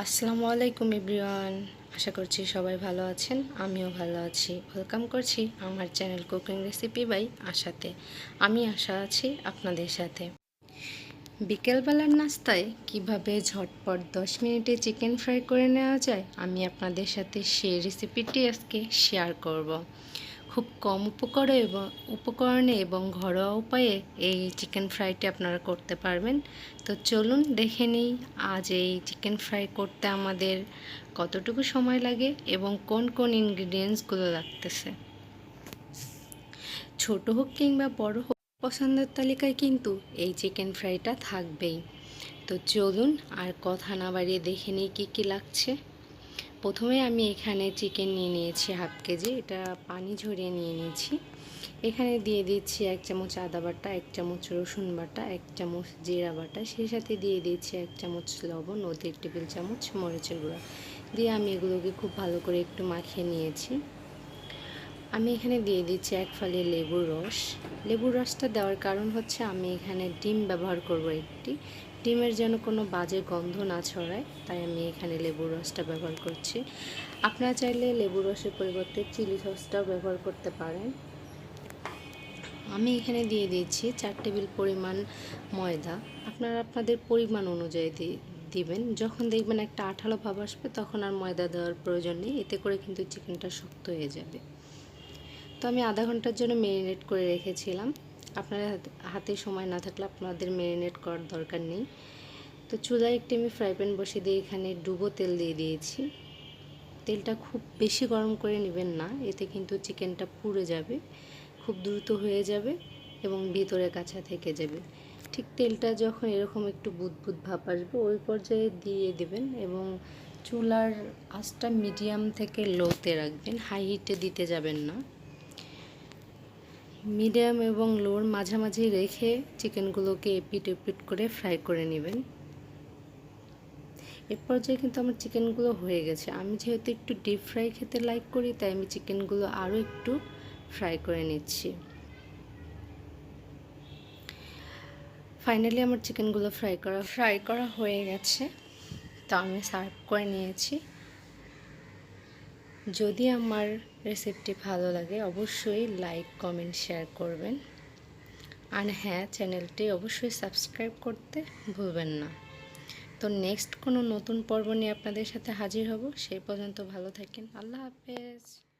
আসসালামু আলাইকুম এভরিওয়ান। আশা করছি সবাই ভালো আছেন, আমিও ভালো আছি। ওয়েলকাম করছি আমার চ্যানেল কুকিং রেসিপি বাই আশাতে। আমি আশা আছি আপনাদের সাথে। বিকেলবেলার নাস্তায় কীভাবে ঝটপট দশ মিনিটে চিকেন ফ্রাই করে নেওয়া যায়, আমি আপনাদের সাথে সেই রেসিপিটি আজকে শেয়ার করব। খুব কম উপকরণে এবং উপকরণে এবং ঘরোয়া উপায়ে এই চিকেন ফ্রাইটি আপনারা করতে পারবেন। তো চলুন দেখে নিই আজ এই চিকেন ফ্রাই করতে আমাদের কতটুকু সময় লাগে এবং কোন কোন ইনগ্রিডিয়েন্টসগুলো লাগতেছে। ছোট হোক কিংবা বড় হোক, পছন্দের তালিকায় কিন্তু এই চিকেন ফ্রাইটা থাকবেই। তো চলুন আর কথা না বাড়িয়ে দেখে নিই কী কী লাগছে। প্রথমে আমি এখানে চিকেন নিয়ে নিয়েছি হাফ কেজি, এটা পানি ঝরিয়ে নিয়ে নিয়েছি। এখানে দিয়ে দিচ্ছি এক চামচ আদা বাটা, এক চামচ রসুন বাটা, এক চামচ জিরা বাটা, সেই সাথে দিয়ে দিচ্ছি এক চামচ লবণ ও দেড় টেবিল চামচ মরিচের গুঁড়া। দিয়ে আমি এগুলোকে খুব ভালো করে একটু মাখিয়ে নিয়েছি। আমি এখানে দিয়ে দিচ্ছি এক ফালি লেবুর রস। লেবুর রসটা দেওয়ার কারণ হচ্ছে আমি এখানে ডিম ব্যবহার করব একটি। ডিমের যেন কোনো বাজে গন্ধ না ছড়ায়, তাই আমি এখানে লেবুর রসটা ব্যবহার করছি। আপনারা চাইলে লেবুর রসের পরিবর্তে চিলি সসটাও ব্যবহার করতে পারেন। আমি এখানে দিয়ে দিয়েছি চার টেবিল পরিমাণ ময়দা। আপনারা আপনাদের পরিমাণ অনুযায়ী দিবেন। যখন দেখবেন একটা আঠালো ভাব আসবে, তখন আর ময়দা দেওয়ার প্রয়োজন নেই, এতে করে কিন্তু চিকেনটা শক্ত হয়ে যাবে। তো আমি আধা ঘণ্টার জন্য মেরিনেট করে রেখেছিলাম। আপনারা হাতে সময় না থাকলে আপনাদের মেরিনেট করার দরকার নেই। তো চুলায় একটি আমি ফ্রাই প্যান বসিয়ে দিয়ে এখানে ডুবো তেল দিয়ে দিয়েছি। তেলটা খুব বেশি গরম করে নেবেন না, এতে কিন্তু চিকেনটা পুড়ে যাবে, খুব দ্রুত হয়ে যাবে এবং ভিতরে কাছা থেকে যাবে। ঠিক তেলটা যখন এরকম একটু বুদবুদ ভাব আসবে, ওই পর্যায়ে দিয়ে দেবেন এবং চুলার আঁচটা মিডিয়াম থেকে লোতে রাখবেন হাই হিটে দিতে যাবেন না। মিডিয়াম এবং লোর মাঝামাঝি রেখে চিকেনগুলোকে এপিট এপিট করে ফ্রাই করে নেবেন। এর পর্যায়ে কিন্তু আমার চিকেনগুলো হয়ে গেছে। আমি যেহেতু একটু ডিপ ফ্রাই খেতে লাইক করি, তাই আমি চিকেনগুলো আরও একটু ফ্রাই করে নিচ্ছি। ফাইনালি আমার চিকেনগুলো ফ্রাই করা ফ্রাই করা হয়ে গেছে। তো আমি সার্ভ করে নিয়েছি। যদি আমার রেসিপিটি ভালো লাগে, অবশ্যই লাইক কমেন্ট শেয়ার করবেন। আর হ্যাঁ চ্যানেলটি অবশ্যই সাবস্ক্রাইব করতে ভুলবেন না। তো নেক্সট কোনো নতুন পর্ব নিয়ে আপনাদের সাথে হাজির হব, সেই পর্যন্ত ভালো থাকেন। আল্লাহ হাফেজ।